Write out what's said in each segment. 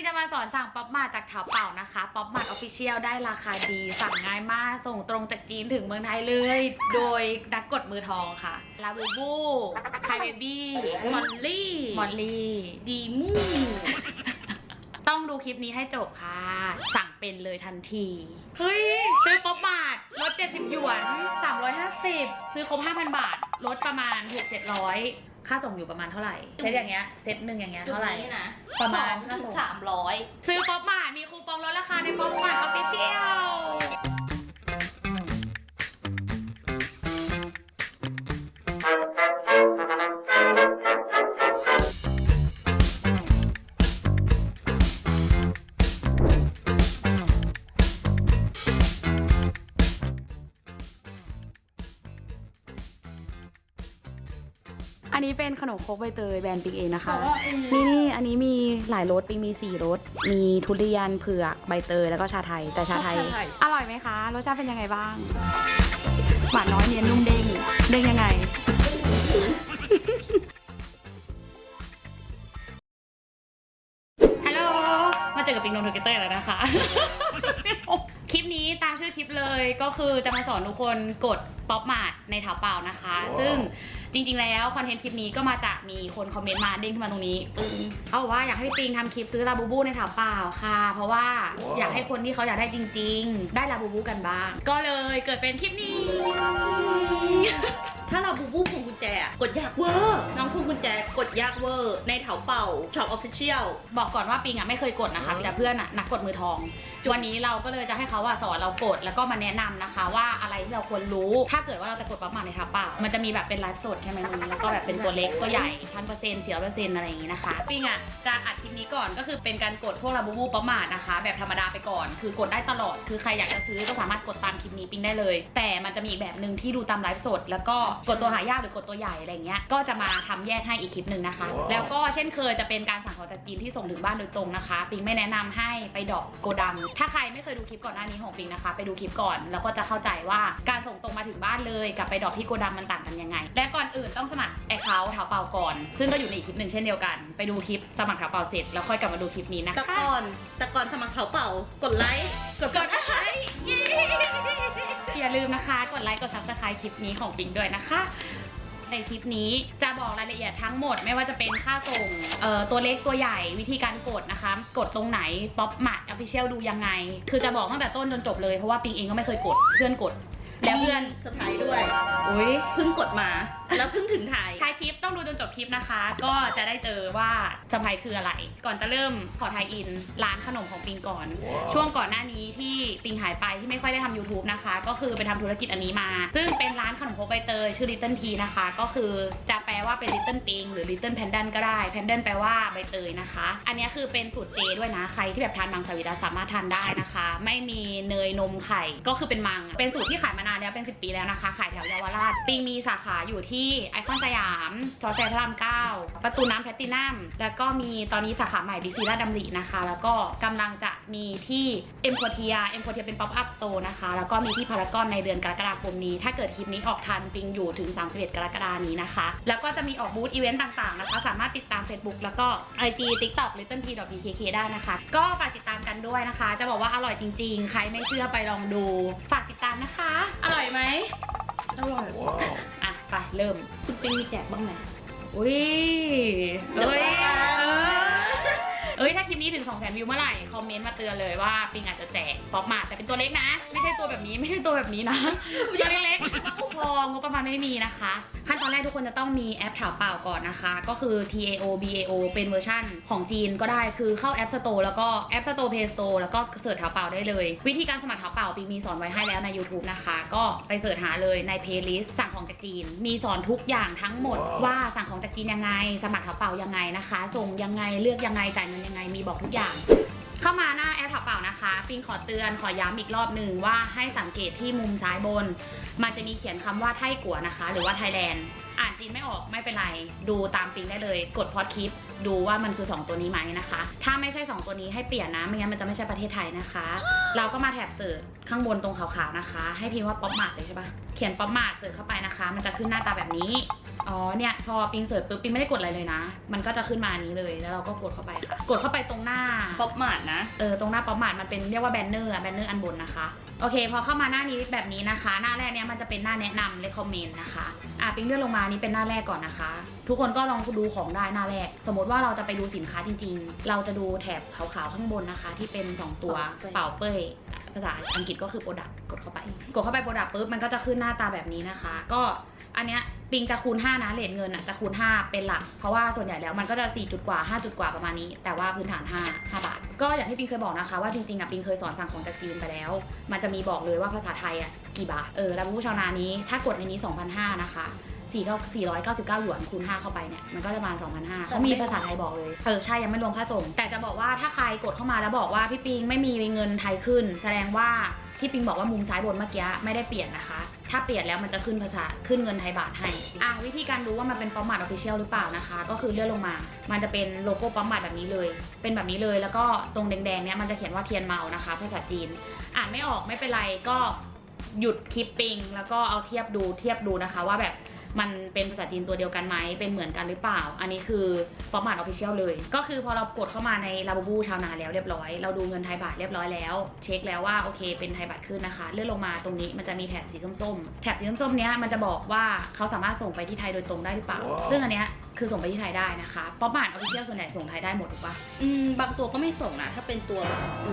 มีจะมาสอนสั่งป๊อปมาจากเถาเป่านะคะป๊อปมาออฟฟิเชียลได้ราคาดี สั่งง่ายมาก ส่งตรงจากจีนถึงเมืองไทยเลย โดยนักกดมือทองค่ะ ลาบูบูไคเบบี้มอลลี่มอลลี่ดีมูต้องดูคลิปนี้ให้จบค่ะ สั่งเป็นเลยทันที เฮ้ย ซื้อป๊อปมาดลด70หยวน 350 ซื้อครบ 5,000 บาท ลดประมาณ 6-700 ค่าส่งอยู่ประมาณเท่าไหร่เซตอย่างเงี้ยเซตหนึ่งอย่างเงี้ยจุดเท่าไหร่นี้นะประมาณสองถึงสามร้อยซื้อป๊อปมาดมีคูปองลดราคาในป๊อปมาดออฟฟิเชียล ขนมครกใบเตยแบรนด์ปิงเองนะคะ นี่นี่อันนี้มีหลายรสปิงมีสี่รสมีทุเรียนเผือกใบเตยแล้วก็ชาไทยแต่ชาไทยชาไทยอร่อยไหมคะรสชาติเป็นยังไงบ้างหวานน้อยเนียนนุ่มเด้งเด้งยังไงฮัลโหลมาเจอกับปิงนงทูเกเตอร์แล้วนะคะคลิปนี้ตามชื่อคลิปเลยก็คือจะมาสอนทุกคนกดป๊อปมาดในเถาเปล่านะคะ ซึ่ง จริงๆ แล้วคอนเทนต์คลิปนี้ก็มาจากมีคนคอมเมนต์มาเด้งขึ้นมาตรงนี้ปึ้งเขาบอกว่าอยากให้ปิงทำคลิปซื้อลาบูบูในเถาเปล่าค่ะ เพราะว่าอยากให้คนที่เขาอยากได้จริง ๆ ได้ลาบูบูกันบ้าง ก็เลยเกิดเป็นคลิปนี้ ถ้าเราบูบูพวงกุญแจอะกดยากเวอร์น้องพวงกุญแจกดยากเวอร์ในเถาเป่าช็อปออฟฟิเชียลบอกก่อนว่าปิงอะไม่เคยกดนะคะมีแต่เพื่อนอะนักกดมือทองวันนี้เราก็เลยจะให้เขาอะสอนเรากดแล้วก็มาแนะนำนะคะ ว่าอะไรที่เราควรรู้ ถ้าเกิดว่าเราจะกดปั๊บมาในทับเปล่ามันจะมีแบบเป็นไลฟ์สดใช่ไหมมึงแล้วก็แบบเป็นตัวเล็กตัวใหญ่พันเปอร์เซ็นต์เสียเปอร์เซ็นต์อะไรอย่างงี้นะคะปิงอะจะอัดคลิปนี้ก่อนก็คือเป็นการกดพวกลาบูบูปั๊มมาดนะคะ แบบธรรมดาไปก่อน คือกดได้ตลอดคือใครอยากจะซื้อก็สามารถกดตามคลิปนี้ปิงได้เลย แต่มันจะมีอีกแบบหนึ่งที่ดูตามไลฟ์สดแล้วก็กดตัวหายากหรือกดตัวใหญ่อะไรเงี้ยก็จะมาทำแยกให้อีกคลิปหนึ่งนะคะแล้วก็เช่นเคยจะเป็นการสั่งของจากจีนที่ส่งถึงบ้านโดยตรงนะคะ ปิงไม่แนะนำให้ไปดอกโกดัง ถ้าใครไม่เคยดูคลิปก่อนหน้านี้ของปิงนะคะ ไปดูคลิปก่อนแล้วก็จะเข้าใจว่าการส่งตรงมาถึงบ้านเลย กับไปดอกที่โกดังมันต่างกันยังไง และก่อนอื่นต้องสมัครแอคเคาท์เท้าเปล่าก่อน ซึ่งก็อยู่ในอีกคลิปหนึ่งเช่นเดียวกัน ไปดูคลิปสมัครเท้าเปล่าเสร็จแล้วค่อยกลับมาดูคลิปนี้นะแต่คะก่อนแต่ก่อนสมัครเถาเป่ากดไลค์กดกด อย่าลืมนะคะ กดไลค์กดซับสไคร b ์คลิปนี้ของปิงด้วยนะคะ ในคลิปนี้จะบอกรายละเอียดทั้งหมด ไม่ว่าจะเป็นค่าส่งเอ่อตัวเล็กตัวใหญ่วิธีการกดนะคะ กดตรงไหนป๊อปมัดออฟฟิเชียลดูยังไง คือจะบอกตั้งแต่ต้นจนจบเลยเพราะว่าปิงเองก็ไม่เคยกดเพื่อนกด แล้วเพื่อนสไพรส์ด้วย อุ้ยเพิ่งกดมา แล้วเพิ่งถึงไทยท้ายคลิปต้องดูจนจบคลิปนะคะ ก็จะได้เจอว่าสไปคืออะไร ก่อนจะเริ่มขอไทยอินร้านขนมของปิงก่อน ช่วงก่อนหน้านี้ที่ปิงหายไปที่ไม่ค่อยได้ทำ YouTube นะคะ ก็คือไปทำธุรกิจอันนี้มา ซึ่งเป็นร้านขนมครกใบเตยชื่อ Little P นะคะ ก็คือจะแปลว่าเป็น Little Ping หรือ Little Pandan ก็ได้ Pandan แปลว่าใบเตยนะคะ อันนี้คือเป็นสูตรเจด้วยนะใครที่แบบทานมังสวิรัตสามารถทานได้นะคะ ไม่มีเนยนมไข่ก็คือเป็นมัง เป็นสูตรที่ขายมานา นแล้เป็น 10 ปีแล้วนะคะ ขายแถวเยาวราชปิงมีสาขาอยู่ที่ไอคอนสยาม จอแฟร์พระรามเก้าประตูน้ำแพตตินัมแล้วก็มีตอนนี้สาขาใหม่บีซีราชดำรินะคะ แล้วก็กำลังจะมีที่เอ็มโคเทียเอ็มโคเทียเป็นป๊อปอัพโตนะคะ แล้วก็มีที่พารากอนในเดือนกรกฎาคมนี้ ถ้าเกิดคลิปนี้ออกทันปิงอยู่ถึง 31 กรกฎานี้นะคะ แล้วก็จะมีออกบูธอีเวนต์ต่างๆนะคะ สามารถติดตาม Facebook แล้วก็ IG TikTok little t bkk ได้นะคะ ก็ฝากติดตามกันด้วยนะคะ จะบอกว่าอร่อยจริง ๆ ใครไม่เชื่อไปลองดูฝาก ติดตามนะคะ อร่อยไหมอร่อยอะไปเริ่ม คุณปิงมีแจกบ้างไหมอุ้ยเดี๋ยวเอ้ยว่ากันเออ เอ้ยถ้าคลิปนี้ถึง2 0 0 0 0วิวเมื่อไหร่คอมเมนต์มาเตือนเลยว่าปิงอาจจะแจกป๊อปมาแต่เป็นตัวเล็กนะ ไม่ใช่ตัวแบบนี้ไม่ใช่ตัวแบบนี้นะตัวเล็กๆพองบประมาณไม่มีนะคะ ขั้นตอนแรกทุกคนจะต้องมีแอปถาวเปล่าก่อนนะคะ ก็คือ TAO BAO เป็นเวอร์ชั่นของจีนก็ได้คือเข้า App Store แล้วก็ App Store Play Store แล้วก็เสิร์ชถาวเปล่าได้เลย วิธีการสมัครถาวเปล่าปิงมีสอนไว้ให้แล้วใน YouTube นะคะ ก็ไปเสิร์ชหาเลยใน playlist สั่งของจากจีน มีสอนทุกอย่างทั้งหมดว่าสั่งของจากจีนยังไง สมัครถาวเปล่ายังไงนะคะ ส่งยังไงเลือกยังไงจ่ายเงินยังไงมีบอกทุกอย่าง เข้ามาหน้าแอปถาวเปล่านะคะปิงขอเตือนขอย้ำอีกรอบหนึ่งว่าให้สังเกตที่มุมซ้ายบน มันจะมีเขียนคำว่าไทยกัวนะคะ หรือว่าไทยแลนด์ อ่านจีนไม่ออกไม่เป็นไร ดูตามปิงได้เลย กดพอดคลิป ดูว่ามันคือ 2 ตัวนี้ไหมนะคะ ถ้าไม่ใช่ 2 ตัวนี้ให้เปลี่ยนนะไม่งั้นมันจะไม่ใช่ประเทศไทยนะคะ เราก็มาแถบเสิร์ชข้างบนตรงขาวๆนะคะ ให้พิมพ์ว่าป๊อปมาร์ทเลยใช่ปะเขียนป๊อปมาร์ทเสิร์ชเข้าไปนะคะ มันจะขึ้นหน้าตาแบบนี้อ๋อเนี่ยพอปิงเสิร์ชปุ๊บปิงไม่ได้กดอะไรเลยนะ มันก็จะขึ้นมาอันนี้เลยแล้วเราก็กดเข้าไปค่ะ กดเข้าไปตรงหน้าป๊อปมาดนะเออตรงหน้าป๊อปมาร์ทมันเป็นเรียกว่าแบนเนอร์อะแบนเนอร์อันบนนะคะ โอเค พอเข้ามาหน้านี้แบบนี้นะคะ หน้าแรกเนี้ยมันจะเป็นหน้าแนะนำ recommend นะคะอะปิ๊งเลื่อนลงมานี่เป็นหน้าแรกก่อนนะคะ ทุกคนก็ลองดูของได้หน้าแรก สมมติว่าเราจะไปดูสินค้าจริงๆ เราจะดูแถบขาวๆข้างบนนะคะ ที่เป็น 2 ตัวเป่าเป้ยเป่าเป้ย ภาษาอังกฤษก็คือ product กดเข้าไป กดเข้าไป product ปุ๊บมันก็จะขึ้นหน้าตาแบบนี้นะคะ ก็อันเนี้ยปิงจะคูณ 5 นะเลทเงินอะจะคูณ 5 เป็นหลัก เพราะว่าส่วนใหญ่แล้วมันก็จะ 4 จุดกว่า 5 จุดกว่าประมาณนี้ แต่ว่าพื้นฐาน 5 5 บาท ก็อย่างที่ปิงเคยบอกนะคะว่าจริงๆอะปิงเคยสอนสั่งของจากจีนไปแล้ว มันจะมีบอกเลยว่าภาษาไทยอะกี่บาท เออแล้วผู้ชาวนานี้ถ้ากดในนี้ 2,500นะคะ 4 499หยวนคูณ5เข้าไปเนี่ยมันก็จะประมาณ2,500เขามีภาษาไทยบอกเลยเออใช่ยังไม่รวมค่าส่ง แต่จะบอกว่าถ้าใครกดเข้ามาแล้วบอกว่าพี่ปิงไม่มีเงินไทยขึ้น แสดงว่าที่ปิงบอกว่ามุมซ้ายบนเมื่อกี้ไม่ได้เปลี่ยนนะคะ ถ้าเปลี่ยนแล้วมันจะขึ้นภาษาขึ้นเงินไทยบาทให้ อะวิธีการดูว่ามันเป็นป๊อปมาร์ทออฟฟิเชียลหรือเปล่านะคะ ก็คือเลื่อนลงมา มันจะเป็นโลโก้ป๊อปมาร์ทแบบนี้เลย เป็นแบบนี้เลย แล้วก็ตรงแดงๆเนี้ยมันจะเขียนว่าเทียนเมานะคะ ภาษาจีน อ่านไม่ออกไม่เป็นไรก็หยุดคลิปปิง แล้วก็เอาเทียบดูเทียบดูนะคะว่าแบบ มันเป็นภาษาจีนตัวเดียวกันไหมเป็นเหมือนกันหรือเปล่า อันนี้คือฟอร์ม a ตออฟฟิเชียลเลย ก็คือพอเรากดเข้ามาในลาบูบูชาวนาแล้วเรียบร้อย เราดูเงินไทยบาทเรียบร้อยแล้ว เช็คแล้วว่าโอเคเป็นไทยบาทขึ้นนะคะ เลื่อนลงมาตรงนี้มันจะมีแถบสีส้มๆ แถบสีส้มๆเนี้ยมันจะบอกว่าเขาสามารถส่งไปที่ไทยโดยตรงได้หรือเปล่าว้าวซึ่งอันเนี้ย คือส่งไปที่ไทยได้นะคะป๊อปมาร์ทออฟฟิเชียลส่วนใหญ่ส่งไทยได้หมดถูกปะอืมบางตัวก็ไม่ส่งนะ ถ้าเป็นตัว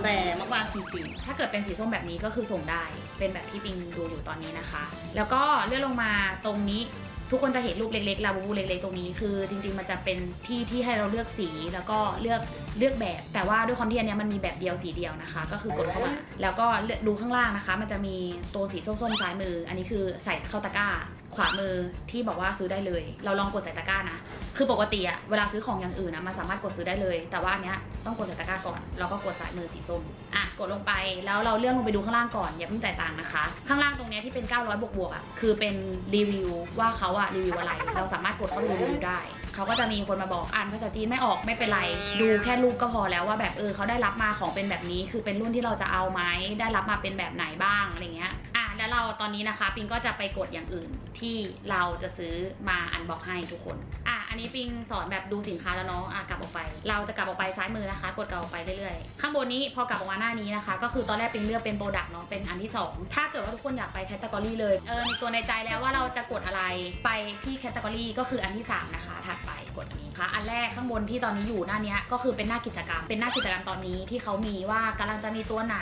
แต่มากๆจริงถ้าเกิดเป็นสีส้มแบบนี้ก็คือส่งได้ เป็นแบบที่ปิงดูอยู่ตอนนี้นะคะ แล้วก็เลื่อนลงมาตรงนี้ทุกคนจะเห็นรูปเล็กๆลาบูบูเล็กๆตรงนี้คือ จริงๆมันจะเป็นที่ที่ให้เราเลือกสีแล้วก็เลือกเลือกแบบ แต่ว่าด้วยความที่อันเนี้ยมันมีแบบเดียวสีเดียวนะคะ ก็คือกดเข้ามาแล้วก็เลือกดูข้างล่างนะคะ มันจะมีตัวสีส้มๆซ้ายมือ อันนี้คือใส่เข้าตะกร้า ขวามือที่บอกว่าซื้อได้เลย เราลองกดใส่ตะกร้านะ คือปกติอะเวลาซื้อของอย่างอื่นนะมันสามารถกดซื้อได้เลย แต่ว่าอันเนี้ยต้องกดใส่ตะกร้าก่อนแล้วก็กดสายมือสีส้มอะกดลงไปแล้วเราเลื่อนลงไปดูข้างล่างก่อนอย่าเพิ่งจ่ายตังค์นะคะ ข้างล่างตรงเนี้ยที่เป็น 900 บวกบวกอะคือเป็นรีวิวว่าเขาอะรีวิวอะไร เราสามารถกดเข้าไปดูรีวิวได้เขาก็จะมีคนมาบอกอ่านภาษาจีนไม่ออกไม่เป็นไร ดูแค่รูปก็พอแล้วว่าแบบเออเขาได้รับมาของเป็นแบบนี้ คือเป็นรุ่นที่เราจะเอาไหมได้รับมาเป็นแบบไหนบ้างอะไรเงี้ยอะ แล้วเราตอนนี้นะคะ ปิงก็จะไปกดอย่างอื่นที่เราจะซื้อมาอันบอกให้ทุกคน อะ นนี้ปิงสอนแบบดูสินค้าแล้วเนาะอะกลับออกไป เราจะกลับออกไปซ้ายมือนะคะ กดกลับออกไปเรื่อยๆ ข้างบนนี้พอกลับออกมาหน้านี้นะคะ ก็คือตอนแรกปิงเลือกเป็นโปรดักต์เนาะเป็นอันที่สองถ้าเกิดว่าทุกคนอยากไปแคตตากรีเลยเออมีตัวในใจแล้วว่าเราจะกดอะไรไปที่แคตตากรีก็คืออันที่สามนะคะ ถัดไปกดอันนี้ค่ะอันแรกข้างบนที่ตอนนี้อยู่หน้านี้ก็คือเป็นหน้ากิจกรรม เป็นหน้ากิจกรรมตอนนี้ที่เขามีว่ากำลังจะมีตัวไหน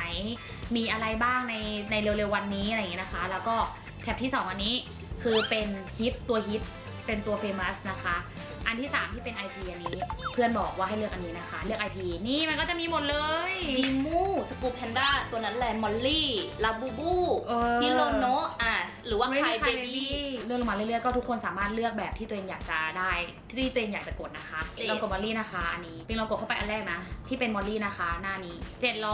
มีอะไรบ้างในในเร็วๆวันนี้อะไรอย่างเงี้ยนะคะ แล้วก็แท็บที่ 2 อันนี้คือเป็นฮิตตัวฮิตเป็นตัวเฟมัสนะคะ อันที่ 3 ที่เป็น IP อันนี้ เพื่อนบอกว่าให้เลือกอันนี้นะคะ เลือก IP นี่มันก็จะมีหมดเลยๆมีมูสกูแพนด้าตัวนั้นแหละมอลลี่ลาบูบูเออฮิโรโนะอะหรือว่าไม่ไคมีเบใครบี้เลื่อนลงมาเรื่อยๆก็ทุกคนสามารถเลือกแบบที่ตัวเองอยากจะได้ ที่ตัวเองอยากจะกดนะคะจริง เรากดมอลลี่นะคะ อันนี้เป็นเรากดเข้าไปอันแรกนะ ที่เป็นมอลลี่นะคะ หน้านี้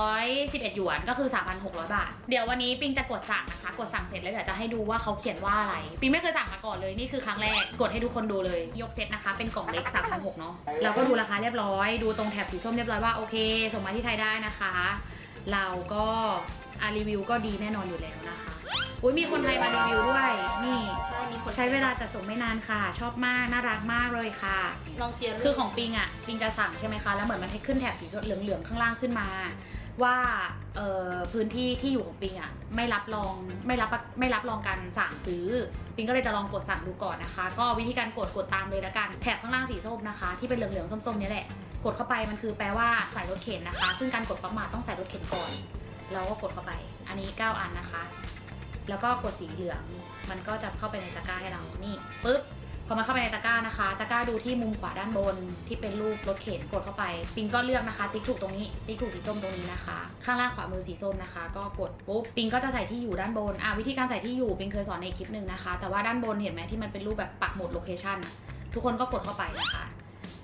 711หยวนก็คือ 3,600 บาท เดี๋ยววันนี้ปิงจะกดสั่งนะคะ กดสั่งเสร็จแล้วเดี๋ยวจะให้ดูว่าเขาเขียนว่าอะไร ปิงไม่เคยสั่งมาก่อนเลยนี่คือครั้งแรกกดให้ทุกคนดูเลย ยกเซตนะคะเป็นกล่องเล็ก3,600เนาะเราก็ดูราคาเรียบร้อย ดูตรงแถบสีส้มเรียบร้อยว่าโอเค ส่งมาที่ไทยได้นะคะ เราก็อารีวิวก็ดีแน่นอนอยู่แล้วนะคะ อุ้ยมีคนไทยมารีวิวด้วย นี่ใช่มีคนใช้เวลาจัดส่งไม่นานค่ะ ชอบมาก น่ารักมากเลยค่ะ ลองเจียร์คือของปิงอะปิงจะสั่งใช่ไหมคะ แล้วเหมือนมันให้ขึ้นแถบสีเหลืองๆข้างล่างขึ้นมา ว่าพื้นที่ที่อยู่ของปิงอะไม่รับรองไม่รับไม่รับรองการสั่งซื้อ ปิงก็เลยจะลองกดสั่งดูก่อนนะคะ ก็วิธีการกดกดตามเลยละกันแถบข้างล่างสีส้มนะคะ ที่เป็นเหลืองๆส้มๆนี้แหละกดเข้าไปมันคือแปลว่าใส่รถเข็นนะคะ ซึ่งการกดปั๊มมาต้องใส่รถเข็นก่อนเราก็กดเข้าไป อันนี้ 9 อันนะคะ แล้วก็กดสีเหลือง มันก็จะเข้าไปในตะกร้าให้เรานี่ปึ๊บ พอมันเข้าไปในตะกร้านะคะ ตะกร้าดูที่มุมขวาด้านบนที่เป็นรูปรถเข็นกดเข้าไปปิงก็เลือกนะคะ ติ๊กถูกตรงนี้ ติ๊กถูกสีส้มตรงนี้นะคะ ข้างล่างขวามือสีส้มนะคะ ก็กดปุ๊บปิงก็จะใส่ที่อยู่ด้านบนอะวิธีการใส่ที่อยู่ปิงเคยสอนในคลิปหนึ่งนะคะ แต่ว่าด้านบนเห็นไหมที่มันเป็นรูปแบบปักหมุดโลเคชั่นทุกคนก็กดเข้าไปนะคะ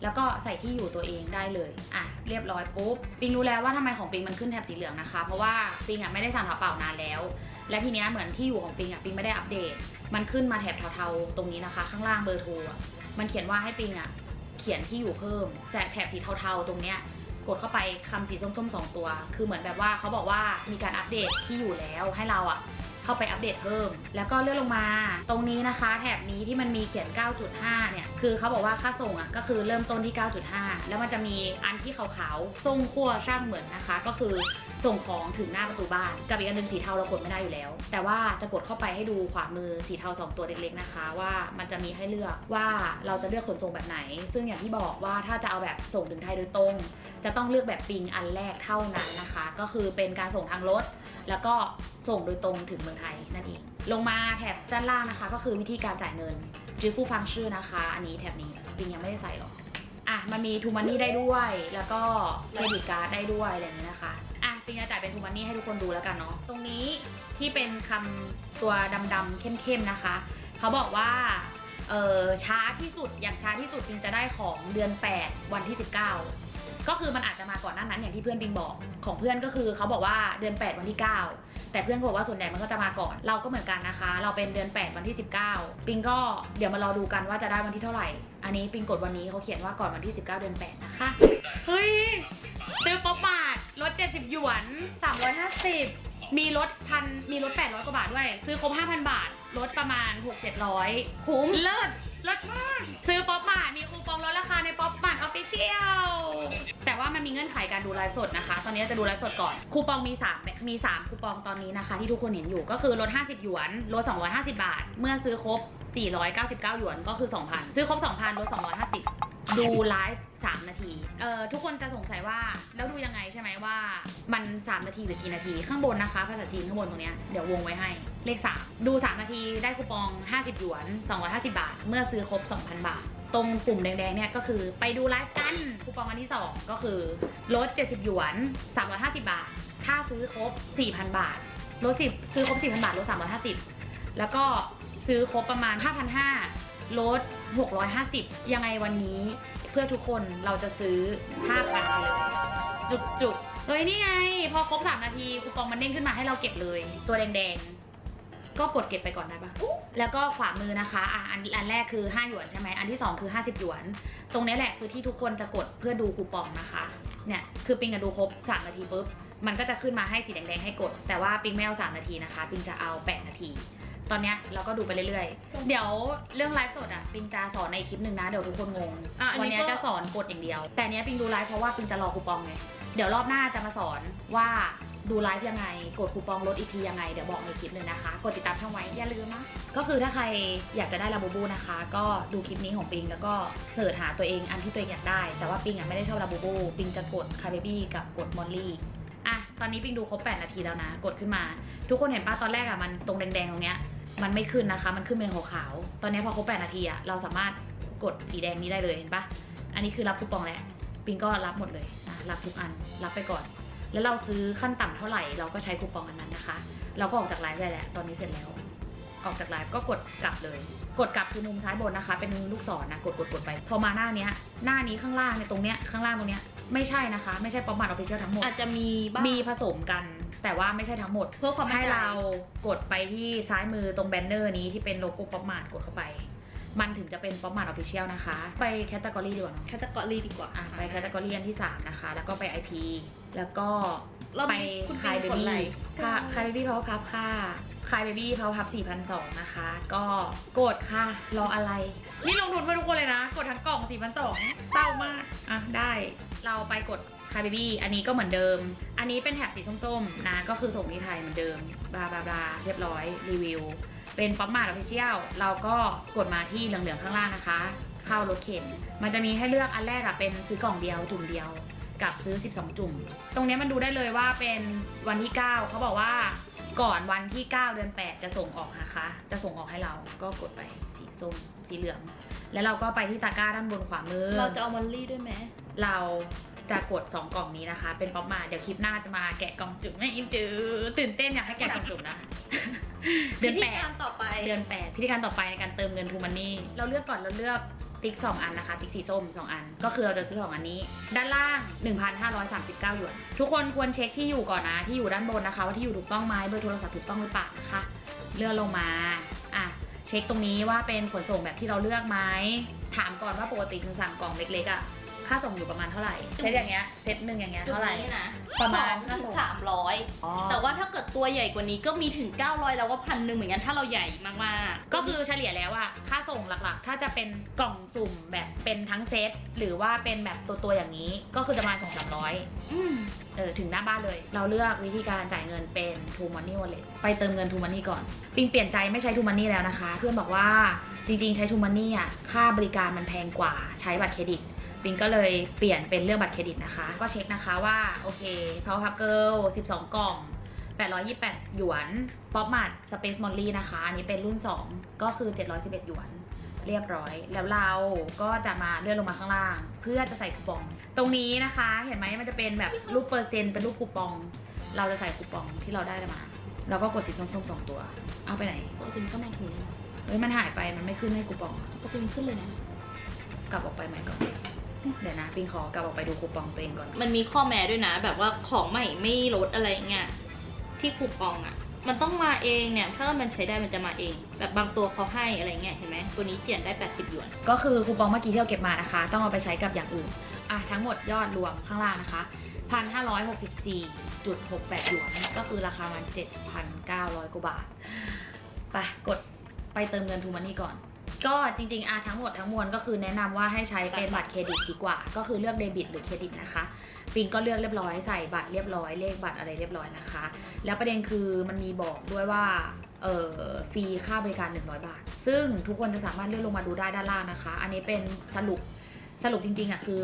แล้วก็ใส่ที่อยู่ตัวเองได้เลย อะ เรียบร้อยปุ๊บ ปิงรู้แล้วว่าทำไมของปิงมันขึ้นแถบสีเหลืองนะคะ เพราะว่าปิงอะไม่ได้สั่งกระเป๋านานแล้ว และทีเนี้ยเหมือนที่อยู่ของปิงอะปิงไม่ได้อัปเดต มันขึ้นมาแถบเทาๆตรงนี้นะคะ ข้างล่างเบอร์โทรอะมันเขียนว่าให้ปิงอะเขียนที่อยู่เพิ่มแต่แถบสีเทาๆตรงเนี้ยกดเข้าไปคำสีส้มๆสองตัว คือเหมือนแบบว่าเขาบอกว่ามีการอัปเดตที่อยู่แล้วให้เราอะ เข้าไปอัปเดตเพิ่ม แล้วก็เลื่อนลงมา ตรงนี้นะคะ แถบนี้ที่มันมีเขียน 9.5 เนี่ย คือเขาบอกว่าค่าส่งอะก็คือเริ่มต้นที่ 9.5 แล้วมันจะมีอันที่ขาวๆส่งขั้วช่างเหมือนนะคะ ก็คือส่งของถึงหน้าประตูบ้านกับอีกอันนึงสีเทาเรากดไม่ได้อยู่แล้ว แต่ว่าจะกดเข้าไปให้ดูขวามือสีเทาสองตัวเล็กๆนะคะ ว่ามันจะมีให้เลือกว่าเราจะเลือกขนส่งแบบไหน ซึ่งอย่างที่บอกว่าถ้าจะเอาแบบส่งถึงไทยโดยตรง จะต้องเลือกแบบปิงอันแรกเท่านั้นนะคะ ก็คือเป็นการส่งทางรถแล้วก็ ส่งโดยตรงถึงเมืองไทยนั่นเอง ลงมาแถบด้านล่างนะคะ ก็คือวิธีการจ่ายเงิน j i f u ฟังชื่อนะคะ อันนี้แถบนี้ปิงยังไม่ได้ใส่หรอกอะมันมีทูมันนี่ได้ด้วย แล้วก็เครดิตการ์ดได้ด้วยอะไรอย่างนี้นะคะอะปิงจะจ่ายเป็นทูมันนี่ให้ทุกคนดูแล้วกันเนาะตรงนี้ที่เป็นคำตัวดำๆเข้มๆนะคะเขาบอกว่าเออช้าที่สุดอย่างช้าที่สุดปิงจะได้ของเดือน 8 วันที่ 19 ก็คือมันอาจจะมาก่อนหน้านั้นอย่างที่เพื่อนปิงบอกของเพื่อนก็คือเขาบอกว่าเดือน 8 วันที่ 9 แต่เพื่อนก็บอกว่าส่วนใหญ่มันก็จะมาก่อน เราก็เหมือนกันนะคะ เราเป็นเดือน 8 วันที่ 19 ปิงก็เดี๋ยวมารอดูกันว่าจะได้วันที่เท่าไหร่ อันนี้ปิงกดวันนี้เขาเขียนว่าก่อนวันที่ 19 เดือน 8 นะคะ เฮ้ย ซื้อป๊อปบาทลด 70 หยวน 350 มีลดพันมีลด800 กว่าบาทด้วย ซื้อครบ 5,000 บาท ลดประมาณ 6-700 คุ้ม เลิศเลิศมาก ซื้อป๊อปมาร์ทมีคูปองลดราคาในป๊อปมาร์ทออฟฟิเชียลแต่ว่า มีเงื่อนไขการดูไลฟ์สดนะคะ ตอนนี้จะดูไลฟ์สดก่อน คูปองมี3มี 3 คูปองตอนนี้นะคะ ที่ทุกคนเห็นอยู่ก็คือลด 50 หยวน ลด 250 บาท เมื่อซื้อครบ 499 หยวนก็คือ 2,000 ซื้อครบ 2,000 ลด 250 ดูไลฟ์3 นาที เอ่อ ทุกคนจะสงสัยว่า แล้วดูยังไงใช่ไหมว่า มัน 3 นาทีหรือกี่นาที ข้างบนนะคะ ภาษาจีนข้างบนตรงเนี้ยเดี๋ยววงไว้ให้ เลข 3 ดู 3 นาที ได้คูปอง 50 หยวน 250 บาท เมื่อซื้อครบ 2,000 บาท ตรงปุ่มแดงๆเนี่ยก็คือไปดูไลฟ์กันคูปองอันที่ 2 ก็คือลด 70 หยวน 350 บาท ถ้าซื้อครบ 4,000 บาทลด10ซื้อครบ 4,000 บาทลด 350 แล้วก็ซื้อครบประมาณ 5,500ลด 650 ยังไงวันนี้เพื่อทุกคนเราจะซื้อ 5,000ไปเลยจุกๆเฮ้ยนี่ไง พอครบ 3 นาทีคูปองมันเด้งขึ้นมาให้เราเก็บเลย ตัวแดงๆ ก็กดเก็บไปก่อนได้ปะแล้วก็ขวามือนะคะอะอันอันแรกคือ 5 หยวนใช่ไหมอันที่ 2 คือ 50 หยวน ตรงนี้แหละคือที่ทุกคนจะกดเพื่อดูคูปองนะคะเนี่ยคือปิงอะดูครบ3นาทีปุ๊บมันก็จะขึ้นมาให้สีแดงๆให้กด แต่ว่าปิงไม่เอา3นาทีนะคะปิงจะเอา 8 นาที ตอนเนี้ยเราก็ดูไปเรื่อยๆ เดี๋ยวเรื่องไลฟ์สดอะปิงจะสอนในคลิปหนึ่งนะเดี๋ยวทุกคนงงอะอันวันนี้เนี้ยก็จะสอนกดอย่างเดียว แต่เนี้ยปิงดูไลฟ์เพราะว่าปิงจะรอคูปองไงเดี๋ยวรอบหน้าจะมาสอนว่า ดูไลฟ์ยังไง กดคูปองลดอีกทียังไง เดี๋ยวบอกในคลิปหนึ่งนะคะ กดติดตามช่องไว้อย่าลืมนะ ก็คือถ้าใครอยากจะได้ลาบูบูนะคะ ก็ดูคลิปนี้ของปิงแล้วก็เสิร์ชหาตัวเองอันที่ตัวเองอยากได้ แต่ว่าปิงอะไม่ได้ชอบลาบูบู ปิงจะกดคาเบบี้กับกดมอลลี่อะตอนนี้ปิงดูครบ 8 นาทีแล้วนะ กดขึ้นมา ทุกคนเห็นป้าตอนแรกอะมันตรงแดงๆตรงเนี้ยมันไม่ขึ้นนะคะ มันขึ้นเป็นขาวๆตอนนี้พอครบ 8 นาทีอะเราสามารถกดสีแดงนี้ได้เลยเห็นปะอันนี้คือรับคูปองแล้วปิงก็รับหมดเลยรับทุกอันรับไปก่อน แล้วเราซื้อขั้นต่ำเท่าไหร่ เราก็ใช้คูปองอันนั้นนะคะ เราก็ออกจากไลฟ์ได้แล้วตอนนี้เสร็จแล้ว ออกจากไลฟ์ก็กดกลับเลย กดกลับคือมุมซ้ายบนนะคะ เป็นลูกศรนะ กดกดกดไป พอมาหน้าเนี้ย หน้านี้ข้างล่างเนี่ยตรงเนี้ย ข้างล่างตรงเนี้ย ไม่ใช่นะคะ ไม่ใช่ป๊อปมาร์ทออฟฟิเชียลทั้งหมด อาจจะมีบ้าง มีผสมกัน แต่ว่าไม่ใช่ทั้งหมด เพื่อความมั่นให้ใจเรากดไปที่ซ้ายมือตรงแบนเนอร์นี้ที่เป็นโลโก้ป๊อปมาร์ทกดเข้าไป มันถึงจะเป็นป๊อปมาร์ทออฟฟิเชียลนะคะ ไปแคตตากรีดีกว่าเนาะแคตตากรีดีกว่าอะไปแคตตากรีอันที่ 3 นะคะ แล้วก็ไป IP แล้วก็รอบไปนี้คุณคายเบปิงกดบี้ไลค์ค่ะคายเบบี้เพาพับค่ะคายเบบี้เพาพับ4,200นะคะ ก็กดค่ะ รออะไร นี่ลงทุนเพื่อทุกคนเลยนะ กดทั้งกล่อง4,200เศร้ามากอะได้เราไปกดคายเบบี้อันนี้ก็เหมือนเดิม อันนี้เป็นแถบสีส้มๆนะ ก็คือส่งที่ไทยเหมือนเดิม บลาบลาบลาเรียบร้อยรีวิว เป็นป๊อปมาร์ทออฟฟิเชียลเราก็กดมาที่เหลืองๆข้างล่างนะคะ เข้ารถเข็น มันจะมีให้เลือกอันแรกอะเป็นซื้อกล่องเดียวจุ่มเดียวกับซื้อ 12 จุ่ม ตรงเนี้ยมันดูได้เลยว่าเป็นวันที่ 9 เขาบอกว่าก่อนวันที่ 9 เดือน 8 จะส่งออกนะคะ จะส่งออกให้เราก็กดไปสีส้มสีเหลือง แล้วเราก็ไปที่ตะกร้าด้านบนขวามือ เราจะเอามอลลี่ด้วยไหม เรา จะกด 2 กล่องนี้นะคะ เป็นป๊อปมาเดี๋ยวคลิปหน้าจะมาแกะกล่องจุ่มให้อินจือตื่นเต้นอยากให้แกะกล่องจุ่มนะ เดือนวิแปธีดการต่อไปเดือน8พิธีการต่อไปในการเติมเงินทูมันนี่เราเลือกก่อนเราเลือกติ๊กสองอันนะคะ ติ๊กสีส้มสองอัน ก็คือเราจะซื้อสองอันนี้ ด้านล่าง 1,539หยวน ทุกคนควรเช็คที่อยู่ก่อนนะ ที่อยู่ด้านบนนะคะ ว่าที่อยู่ถูกต้องไหมเบอร์โทรศัพท์ถูกต้องหรือเปล่านะคะ เลื่อนลงมาอะเช็คตรงนี้ว่าเป็นขนส่งแบบที่เราเลือกไหมถามก่อนว่าปกติคือสั่งกล่องเล็กๆอะ่ะ ค่าส่งอยู่ประมาณเท่าไหร่เซตอย่างเงี้ยเซตหนึ่งอย่างเงี้ยจุดเท่าไหร่ นี้นะประมาณสองถึงสามร้อยแต่ว่าถ้าเกิดตัวใหญ่กว่านี้ก็มีถึง 900 แล้วว่าพันหนึ่งเหมือนกันถ้าเราใหญ่มากๆ ก็คือเฉลี่ยแล้วอะค่าส่งหลักๆ ถ้าจะเป็นกล่องสุ่มแบบเป็นทั้งเซตหรือว่าเป็นแบบตัวๆอย่างนี้ ก็คือจะมาสองสามร้อยอืม เออถึงหน้าบ้านเลย เราเลือกวิธีการจ่ายเงินเป็น True Money Wallet ไปเติมเงิน True Money ก่อน ปิงเปลี่ยนใจไม่ใช้ True Money แล้วนะคะ เพื่อนบอกว่าจริงๆ ใช้ True Money อะค่าบริการมันแพงกว่าใช้บัตรเครดิต ปิงก็เลยเปลี่ยนเป็นเลือกบัตรเครดิตนะคะ ก็เช็คนะคะว่าโอเค Power Puff Girl 12 กล่อง 828 หยวน Pop Mart Space Molly นะคะ อันนี้เป็นรุ่น 2 ก็คือ 711 หยวน เรียบร้อย แล้วเราก็จะมาเลื่อนลงมาข้างล่าง เพื่อจะใส่คูปอง ตรงนี้นะคะ เห็นไหมมันจะเป็นแบบรูปเปอร์เซ็นต์เป็นรูปคูปอง เราจะใส่คูปองที่เราได้มาแล้วก็กดสีส้มๆสองตัว เอาไปไหนปกติก็ไม่ถึงเฮ้ยมันหายไปมันไม่ขึ้นให้คูปองปกติขึ้นเลยนะ กลับออกไปใหม่ก่อน เดี๋ยวนะปิงขอกลับออกไปดูคูปองตัวเองก่อน มันมีข้อแม้ด้วยนะ แบบว่าของใหม่ไม่ลดอะไรเงี้ยที่คูปองอะ มันต้องมาเองเนี่ย ถ้ามันใช้ได้มันจะมาเอง แบบบางตัวเขาให้อะไรเงี้ยเห็นไหมตัวนี้เปลี่ยนได้ 80หยวน ก็คือคูปองเมื่อกี้ที่เราเก็บมานะคะ ต้องเอาไปใช้กับอย่างอื่น อะทั้งหมดยอดรวมข้างล่างนะคะ1,564.68หยวนก็คือราคามัน7,900กว่าบาทไปกดไปเติมเงินทูมันนี่ก่อน ก็จริงๆอะทั้งหมดทั้งมวลก็คือแนะนำว่าให้ใช้เป็นบัตรเครดิตดีกว่า ก็คือเลือกเดบิตหรือเครดิตนะคะ ปิงก็เลือกเรียบร้อยใส่บัตรเรียบร้อยเลขบัตรอะไรเรียบร้อยนะคะ แล้วประเด็นคือมันมีบอกด้วยว่าเออฟรีค่าบริการ 100 บาท ซึ่งทุกคนจะสามารถเลื่อนลงมาดูได้ด้านล่างนะคะ อันนี้เป็นสรุปสรุปจริงๆอะคือ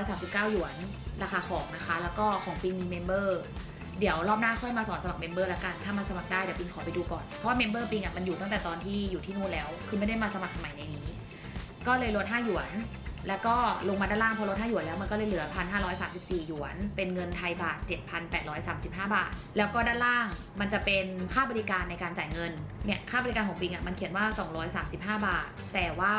1,539หยวนราคาของนะคะ แล้วก็ของปิงมีเมมเบอร์ เดี๋ยวรอบหน้าค่อยมาสอนสมัครเมมเบอร์ละกัน ถ้ามาสมัครได้เดี๋ยวปิงขอไปดูก่อน เพราะว่าเมมเบอร์ปิงอะมันอยู่ตั้งแต่ตอนที่อยู่ที่นู่นแล้ว คือไม่ได้มาสมัครใหม่ในนี้ ก็เลยลด5หยวน แล้วก็ลงมาด้านล่างพอลด5หยวนแล้วมันก็เลยเหลือ 1,534หยวน เป็นเงินไทยบาท 7,835 บาท แล้วก็ด้านล่างมันจะเป็นค่าบริการในการจ่ายเงิน เนี่ยค่าบริการของปิงอะมันเขียนว่า 235 บาท แต่ว่า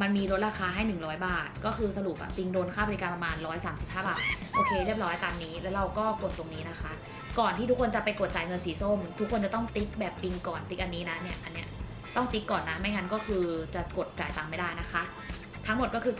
มันมีลดราคาให้ 100 บาท ก็คือสรุปอะปิงโดนค่าบริการประมาณ 135 บาท โอเค เรียบร้อยตามนี้ แล้วเราก็กดตรงนี้นะคะ ก่อนที่ทุกคนจะไปกดจ่ายเงินสีส้ม ทุกคนจะต้องติ๊กแบบปิงก่อน ติ๊กอันนี้นะ เนี่ย อันเนี้ย ต้องติ๊กก่อนนะ ไม่งั้นก็คือจะกดจ่ายตังค์ไม่ได้นะคะ ทั้งหมดก็คือ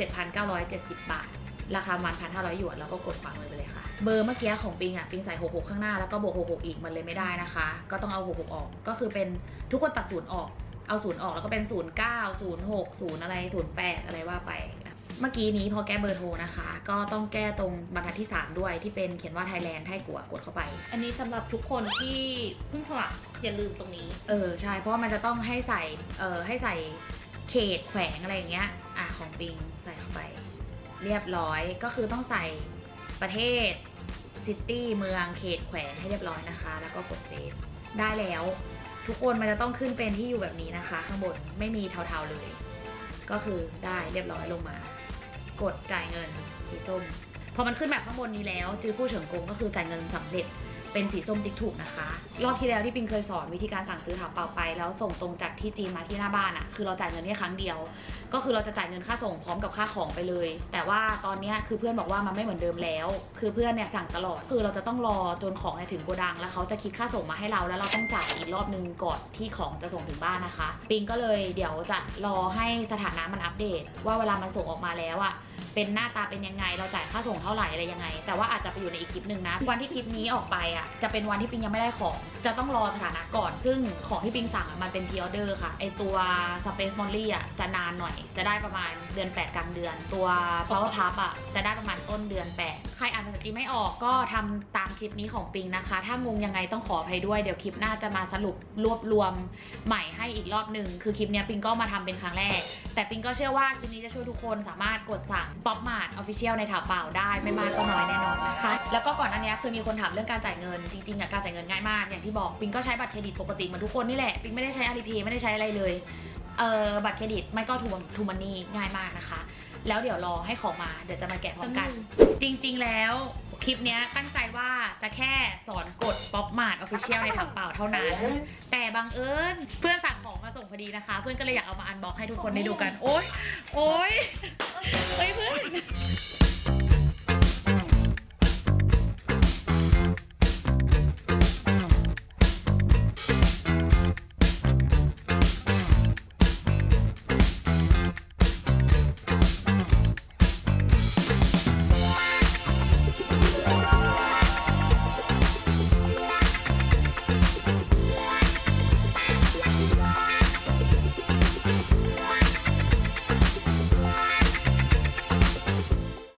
7,970 บาท ราคามัน1,500หยวน แล้วก็กดฝากมือไปเลยค่ะ เบอร์เมื่อกี้ของปิงอะ ปิงใส่ 66 ข้างหน้า แล้วก็บวก 66 อีก มันเลยไม่ได้นะคะ ก็ต้องเอา 66 ออก ก็คือเป็นทุกคนตัดศูนย์ออก เอาศูนย์ออกแล้วก็เป็น09 06 0อะไร08อะไรว่าไปนะเมื่อกี้นี้พอแก้เบอร์โทรนะคะ ก็ต้องแก้ตรงบรรทัดที่ 3 ด้วยที่เป็นเขียนว่าไทยแลนด์ไทยกัวกดเข้าไป อันนี้สำหรับทุกคนที่เพิ่งสมัครอย่าลืมตรงนี้ เออใช่เพราะว่ามันจะต้องให้ใส่เออให้ใส่เขตแขวงอะไรอย่างเงี้ยอะของปิงใส่เข้าไป เรียบร้อยก็คือต้องใส่ประเทศซิตี้เมืองเขตแขวงให้เรียบร้อยนะคะ แล้วก็กดเซฟได้แล้ว ทุกคนมันจะต้องขึ้นเป็นที่อยู่แบบนี้นะคะ ข้างบนไม่มีเทาๆเลย ก็คือได้เรียบร้อยลงมา กดจ่ายเงินสีส้มพอมันขึ้นแบบข้างบนนี้แล้วจื้อผู้เฉิงกงก็คือจ่ายเงินสำเร็จ เป็นสีส้มติ๊กถูกนะคะ รอบที่แล้วที่ปิงเคยสอนวิธีการสั่งซื้อถาเปล่าไป แล้วส่งตรงจากที่จีนมาที่หน้าบ้านอะ่ะคือเราจ่ายเงินแค่ครั้งเดียว ก็คือเราจะจ่ายเงินค่าส่งพร้อมกับค่าของไปเลย แต่ว่าตอนเนี้ยคือเพื่อนบอกว่ามันไม่เหมือนเดิมแล้ว คือเพื่อนเนี่ยสั่งตลอดคือเราจะต้องรอจนของเนี่ยถึงโกดัง แล้วเขาจะคิดค่าส่งมาให้เราแล้วเราต้องจ่ายอีกรอบนึงก่อนที่ของจะส่งถึงบ้านนะคะ ปิงก็เลยเดี๋ยวจะรอให้สถานะมันอัปเดต ว่าเวลามันส่งออกมาแล้วอะเป็นหน้าตาเป็นยังไง เราจ่ายค่าส่งเท่าไหร่อะไรยังไง แต่ว่าอาจจะไปอยู่ในอีกคลิปหนึ่งนะ วันที่คลิปนี้ออกไปอะจะเป็นวันที่ปิงยังไม่ได้ของ จะต้องรอสถานะก่อน ซึ่งของที่ปิงสั่งอะมันเป็นพีออเดอร์ค่ะ ไอตัว Space Molly อะจะนานหน่อย จะได้ประมาณเดือน 8 กลางเดือน ตัว Power Puff อะจะได้ประมาณต้นเดือน 8ใครอ่านภาษาจีนไม่ออกก็ทำตามคลิปนี้ของปิงนะคะ ถ้างงยังไงต้องขออภัยด้วยเดี๋ยวคลิปหน้าจะมาสรุปรวบรวมใหม่ให้อีกรอบหนึ่งคือคลิปนี้ปิงก็มาทำเป็นครั้งแรก แต่ปิงก็เชื่อว่าคลิปนี้จะช่วยทุกคนสามารถกดสั่งป๊อปมาร์ทออฟฟิเชียลในถาเปล่าได้ไม่มากก็น้อยแน่นอนนะคะ แล้วก็ก่อนอันนี้คือมีคนถามเรื่องการจ่ายเงิน จริงๆอะการจ่ายเงินง่ายมากอย่างที่บอกปิงก็ใช้บัตรเครดิตปกติเหมือนทุกคนนี่แหละปิงไม่ได้ใช้อาลีพย์ไม่ได้ใช้อะไรเลยเออบัตรเครดิตไม่ก็ทูทูมันนี่ง่ายมากนะคะ แล้วเดี๋ยวรอให้ของมาเดี๋ยวจะมาแกะพร้อมกัน จริงๆแล้วโอเคคลิปเนี้ยตั้งใจว่าจะแค่สอนกดป๊อปมาร์ทออฟฟิเชียลในถังเปล่าเท่านั้น แต่บังเอิญเพื่อนสั่งของมาส่งพอดีนะคะ เพื่อนก็เลยอยากเอามาอันบ็อกให้ทุกคนได้ดูกัน โอ๊ยโอ๊ยเฮ้ยเพื่อน